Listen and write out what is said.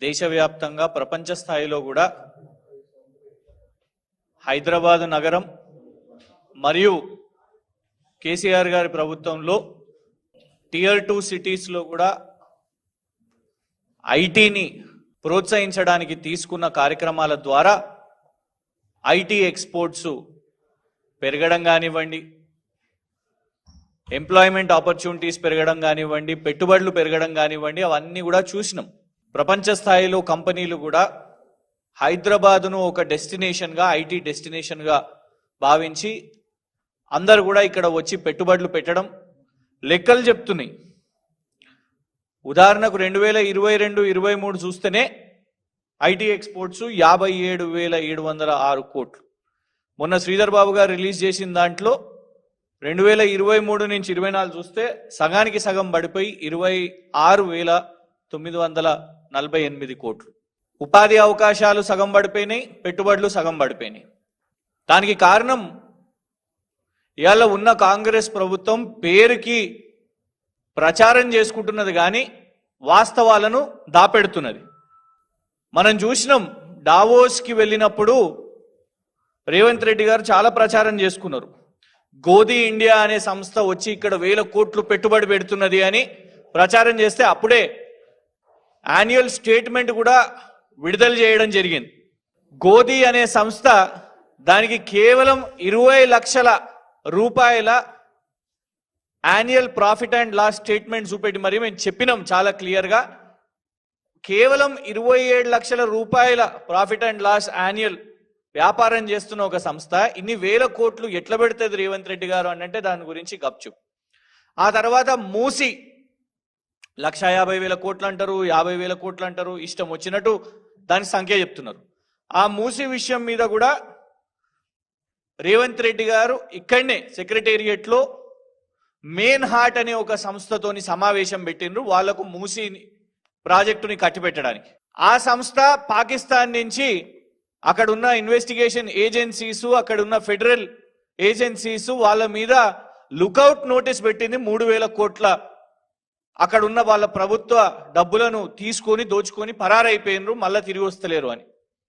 దేశవ్యాప్తంగా ప్రపంచ స్థాయిలో కూడా హైదరాబాద్ నగరం మరియు కేసీఆర్ గారి ప్రభుత్వంలో టియర్ టూ సిటీస్లో కూడా ఐటీని ప్రోత్సహించడానికి తీసుకున్న కార్యక్రమాల ద్వారా ఐటీ ఎక్స్పోర్ట్స్ పెరగడం కానివ్వండి ఎంప్లాయ్మెంట్ ఆపర్చునిటీస్ పెరగడం కానివ్వండి పెట్టుబడులు పెరగడం కానివ్వండి అవన్నీ కూడా చూసినాం. ప్రపంచ స్థాయిలో కంపెనీలు కూడా హైదరాబాద్ను ఒక డెస్టినేషన్గా ఐటీ డెస్టినేషన్గా భావించి అందరు కూడా ఇక్కడ వచ్చి పెట్టుబడులు పెట్టడం లెక్కలు చెప్తున్నాయి. ఉదాహరణకు రెండు వేల ఇరవై రెండు ఇరవై మూడు చూస్తేనే ఐటీ ఎక్స్పోర్ట్స్ యాభై ఏడు వేల ఏడు వందల ఆరు కోట్లు. మొన్న శ్రీధర్ బాబు గారు రిలీజ్ చేసిన దాంట్లో రెండు వేల ఇరవై మూడు నుంచి ఇరవై నాలుగు చూస్తే సగానికి సగం పడిపోయి ఇరవై ఆరు వేల తొమ్మిది వందల నలభై ఎనిమిది కోట్లు. ఉపాధి అవకాశాలు సగం పడిపోయినాయి పెట్టుబడులు సగం పడిపోయినాయి. దానికి కారణం ఇవాళ ఉన్న కాంగ్రెస్ ప్రభుత్వం పేరుకి ప్రచారం చేసుకుంటున్నది కానీ వాస్తవాలను దాపెడుతున్నది. మనం చూసినాం డావోస్కి వెళ్ళినప్పుడు రేవంత్ రెడ్డి గారు చాలా ప్రచారం చేసుకున్నారు. గోధి ఇండియా అనే సంస్థ వచ్చి ఇక్కడ వేల కోట్లు పెట్టుబడి పెడుతున్నది అని ప్రచారం చేస్తే అప్పుడే యాన్యువల్ స్టేట్మెంట్ కూడా విడుదల చేయడం జరిగింది. గోధి అనే సంస్థ దానికి కేవలం ఇరవై లక్షల రూపాయల annual profit and loss statement చూపెట్టి మరి మేము చెప్పినాం చాలా క్లియర్గా కేవలం ఇరవై ఏడు లక్షల రూపాయల ప్రాఫిట్ అండ్ లాస్ యాన్యువల్ వ్యాపారం చేస్తున్న ఒక సంస్థ ఇన్ని వేల కోట్లు ఎట్లా పెడుతుంది రేవంత్ రెడ్డి గారు అని అంటే దాని గురించి గప్చు ఆ తర్వాత మూసి లక్ష యాభై వేల కోట్లు అంటారు యాభై వేల కోట్లు అంటారు ఇష్టం వచ్చినట్టు దాని సంఖ్య చెప్తున్నారు. ఆ మూసి విషయం మీద కూడా రేవంత్ రెడ్డి గారు ఇక్కడనే సెక్రటేరియట్లో మెయిన్ హార్ట్ అనే ఒక సంస్థతోని సమావేశం పెట్టిండ్రు వాళ్ళకు మూసి ప్రాజెక్టుని కట్టిపెట్టడానికి. ఆ సంస్థ పాకిస్తాన్ నుంచి అక్కడున్న ఇన్వెస్టిగేషన్ ఏజెన్సీస్ అక్కడున్న ఫెడరల్ ఏజెన్సీస్ వాళ్ళ మీద లుకౌట్ నోటీస్ పెట్టింది మూడు వేల కోట్ల అక్కడ ఉన్న వాళ్ళ ప్రభుత్వ డబ్బులను తీసుకొని దోచుకొని పరారైపోయినరు మళ్ళా తిరిగి వస్తలేరు అని.